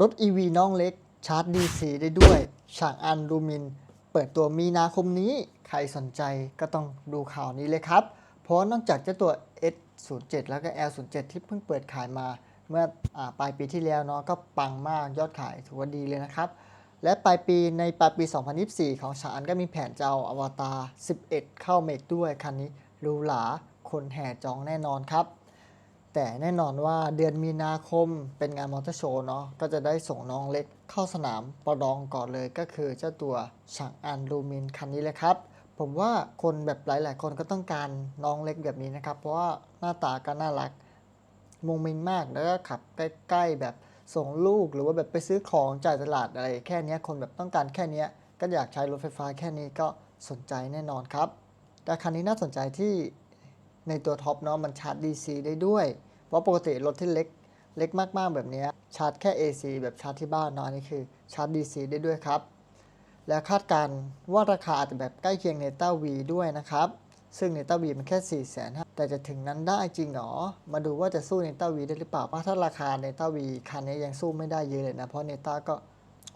รถ EV น้องเล็ก ชาร์จ DC ได้ด้วย ฉางอันลูมิน เปิดตัวมีนาคมนี้ ใครสนใจก็ต้องดูข่าวนี้เลยครับ เพราะนอกจากเจ้าตัว S07 แล้วก็ L07 ที่เพิ่งเปิดขายมาเมื่ออปลายปีที่แล้วเนาะก็ปังมากยอดขายถือว่าดีเลยนะครับ และปลายปีในปลายปี 2024 ของฉางอันก็มีแผนจะเอาอวตาร11 เข้าเมกด้วยคันนี้รูหราคนแห่จองแน่นอนครับ แต่แน่นอนว่าเดือนมีนาคมเป็นงานมอเตอร์โชว์เนาะก็จะได้ส่งน้องเล็กเข้าสนามประลองก่อนเลยก็คือเจ้าตัวฉางอันลูมินคันนี้เลยครับ ผมว่าคนแบบหลาย ๆ คนก็ต้องการน้องเล็กแบบนี้นะครับ เพราะว่าหน้าตาก็น่ารักมุงมิงมากแล้วก็ขับใกล้ ๆ แบบส่งลูกหรือว่าแบบไปซื้อของจ่ายตลาดอะไร แค่นี้คนแบบต้องการแค่นี้ก็อยากใช้รถไฟฟ้าแค่นี้ก็สนใจแน่นอนครับแต่คันนี้น่าสนใจที่ในตัวท็อปเนาะมันชาร์จ DC ได้ด้วย ราะปกติรถที่เล็กเล็กมากๆแบบนี้ชาร์จแค่ AC แบบชาร์จที่บ้านเนาะอันนี่คือชาร์จ DC ได้ด้วยครับ และคาดการว่าราคาอาจจะแบบใกล้เคียงเนต้าวีด้วยนะครับ ซึ่งเนต้าวีมันแค่4 5 0 0 0แต่จะถึงนั้นได้จริงหรอ มาดูว่าจะสู้เนต้าวีได้หรือเปล่าเพราะถ้าราคาเนต้าวีคันนี้ยังสู้ไม่ได้เยอะเลยนะ เพราะเนต้าก็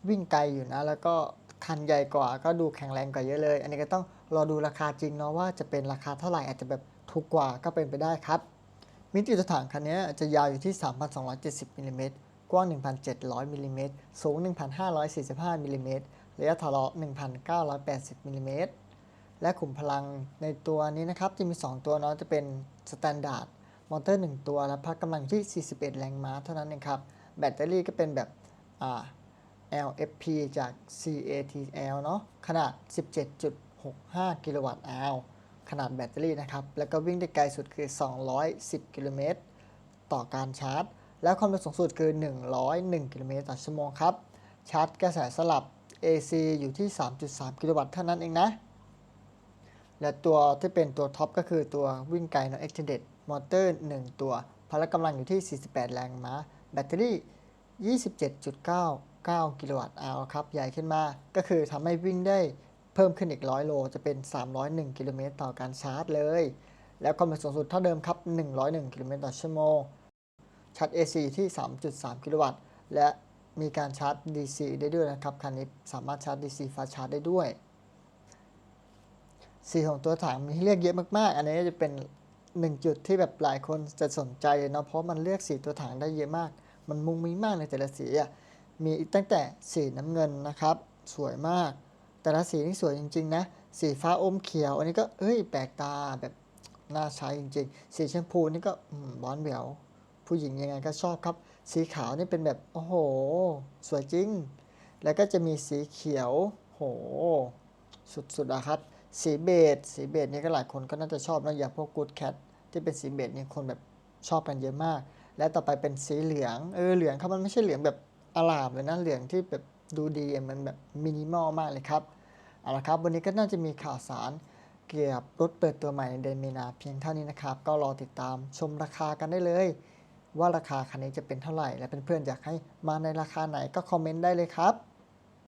วิ่งไกลอยู่นะ แล้วก็คันใหญ่กว่าก็ดูแข็งแรงกว่าเยอะเลย อันนี้ก็ต้องรอดูราคาจริงเนาะว่าจะเป็นราคาเท่าไหร่อาจจะแบบถูกกว่าก็เป็นไปได้ครับ มิติตัวถังคันนี้จะยาวอยู่ที่ 3,270มิลลิเมตรกว้าง 1,700มิลลิเมตรสูง 1,545มิลลิเมตรระยะทะเลาะ1,980มิลลิเมตรและขุมพลังในตัวนี้นะครับจะมี 2 ตัวเนาะจะเป็นสแตนดาร์ดมอเตอร์ 1 ตัวและพละกำลังที่ 41 แรงม้าเท่านั้นเองครับ แบตเตอรี่ก็เป็นแบบ LFP จาก CATL เนาะขนาด 17.65 กิโลวัตต์อาว ขนาดแบตเตอรี่นะครับ แล้วก็วิ่งได้ไกลสุดคือ 210 กิโลเมตรต่อการชาร์จ และความเร็วสูงสุดคือ 101 กิโลเมตรต่อชั่วโมงครับ ชาร์จกระแสสลับ AC อยู่ที่ 3.3 กิโลวัตต์เท่านั้นเองนะ และตัวที่เป็นตัวท็อปก็คือตัววิ่งไกลเนาะ Extended Motor 1ตัว พละกำลังอยู่ที่ 48 แรงม้า แบตเตอรี่ 27.99 กิโลวัตต์อวครับ ใหญ่ขึ้นมา ก็คือทำให้วิ่งได้ พิ่มขึ้นอีก 100 โล จะเป็น 301 กิโลเมตรต่อการชาร์จเลย แล้วความเร็วสูงสุดเท่าเดิมครับ 101 กิโลเมตรต่อชั่วโมง ชาร์จ AC ที่ 3.3 กิโลวัตต์ และมีการชาร์จ DC ได้ด้วยนะครับ คันนี้สามารถชาร์จ DC ฟาชาร์จได้ด้วย สีของตัวถังมีให้เลือกเยอะมากๆ อันนี้จะเป็นหนึ่งจุดที่แบบหลายคนจะสนใจเนาะเพราะมันเลือกสีตัวถังได้เยอะมาก มันมุงมิ้งมากในแต่ละสีอะมีตั้งแต่สีน้ำเงินนะครับ สวยมาก แต่ละสีนี่สวยจริง ๆ นะ สีฟ้าอมเขียว อันนี้ก็เอ้ยแปลกตาแบบน่าใช้จริง ๆ สีชมพูนี่ก็บอนแหววผู้หญิงยังไงก็ชอบครับ สีขาวนี่เป็นแบบโอ้โห สวยจริง แล้วก็จะมีสีเขียวโห สุดๆอะครับ สีเบจสีเบจนี่ก็หลายคนก็น่าจะชอบนะอย่างพวกกูดแคทที่เป็นสีเบจนี่คนแบบชอบกันเยอะมาก และต่อไปเป็นสีเหลืองเออเหลืองครับมันไม่ใช่เหลืองแบบอลามเลยนะเหลืองที่แบบ ดูดีมันแบบมินิมอลมากเลยครับเอาละครับวันนี้ก็น่าจะมีข่าวสารเกี่ยวกับรถเปิดตัวใหม่ในเดือนมีนาเพียงเท่านี้นะครับ ก็รอติดตามชมราคากันได้เลย ว่าราคาคันนี้จะเป็นเท่าไหร่ และเพื่อนๆอยากให้มาในราคาไหนก็คอมเมนต์ได้เลยครับ